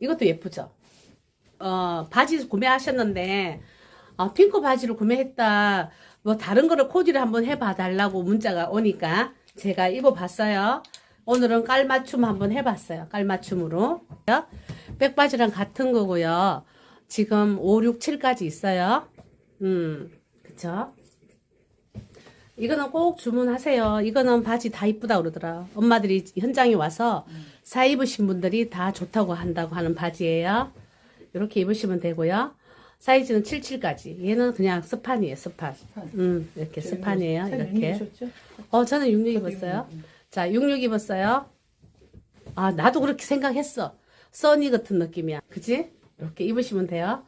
이것도 예쁘죠? 어, 바지 구매하셨는데, 어, 핑크 바지를 구매했다. 뭐, 다른 거를 코디를 한번 해봐 달라고 문자가 오니까 제가 입어봤어요. 오늘은 깔맞춤 한번 해봤어요. 깔맞춤으로. 백바지랑 같은 거고요. 지금 5, 6, 7까지 있어요. 음, 그쵸? 이거는 꼭 주문하세요. 이거는 바지 다 이쁘다 그러더라. 엄마들이 현장에 와서 사 입으신 분들이 다 좋다고 한다고 하는 바지예요. 이렇게 입으시면 되고요. 사이즈는 77까지. 얘는 그냥 스판이에요, 스판. 스판. 음, 이렇게 스판이에요, 이렇게. 어, 저는 66 저도 입었어요. 66. 자, 66 입었어요. 아, 나도 그렇게 생각했어. 써니 같은 느낌이야. 그지? 이렇게 입으시면 돼요.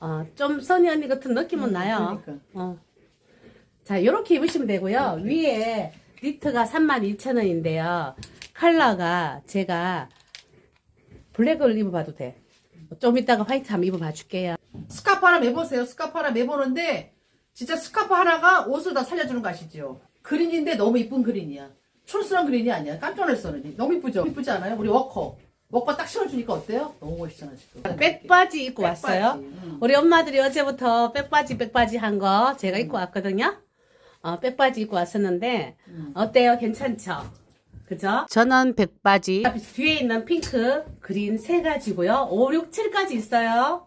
어, 좀 써니 언니 같은 느낌은 음, 나요. 그러니까. 어. 자, 이렇게 입으시면 되고요. 위에 니트가 32,000원인데요. 컬러가 제가 블랙을 입어봐도 돼. 좀 이따가 화이트 한번 입어봐 줄게요. 스카프 하나 매보세요. 스카프 하나 매보는데 진짜 스카프 하나가 옷을 다 살려주는 거 아시죠? 그린인데 너무 이쁜 그린이야. 촌스러운 그린이 아니야. 깜짝 놀랐었는데 너무 이쁘죠? 이쁘지 않아요? 우리 워커. 워커 딱 실어주니까 어때요? 너무 멋있잖아 지금. 백바지 입고 백바지. 왔어요. 음. 우리 엄마들이 어제부터 백바지 백바지 한 거 제가 입고 왔거든요. 어, 백바지 입고 왔었는데 음. 어때요? 괜찮죠? 그죠? 저는 백바지 뒤에 있는 핑크, 그린 세 가지고요. 5, 6, 7까지 있어요.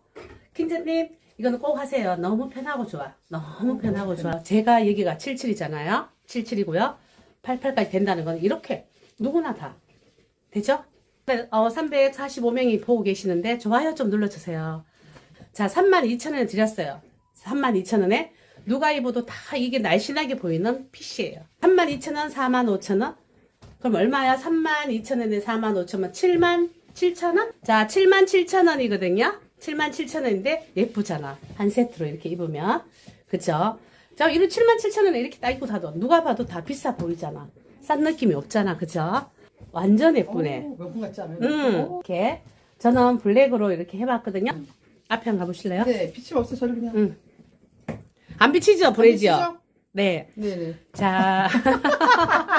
킹자님 이거는 꼭 하세요. 너무 편하고 좋아. 너무 편하고 좋아. 제가 여기가 77이잖아요. 77이고요. 88까지 된다는 건 이렇게 누구나 다 되죠? 네, 어, 345명이 보고 계시는데 좋아요 좀 눌러주세요. 자, 32,000원에 드렸어요. 32,000원에 누가 입어도 다 이게 날씬하게 보이는 핏이에요. 32,000원, 45,000원. 그럼 얼마야? 32,000원에 45,000원, 77,000원? 자, 77,000원이거든요. 77,000원인데 예쁘잖아. 한 세트로 이렇게 입으면. 그쵸? 자, 이런 77,000원에 이렇게 딱 입고 다도 누가 봐도 다 비싸 보이잖아. 싼 느낌이 없잖아. 그죠? 완전 예쁘네. 오, 명품 같지 않아요? 음, 오. 이렇게. 저는 블랙으로 이렇게 해봤거든요. 앞에 한번 가보실래요? 네, 빛이 없어 저를 그냥. 음. 안 비치죠, 비치죠? 네. 네네. 자.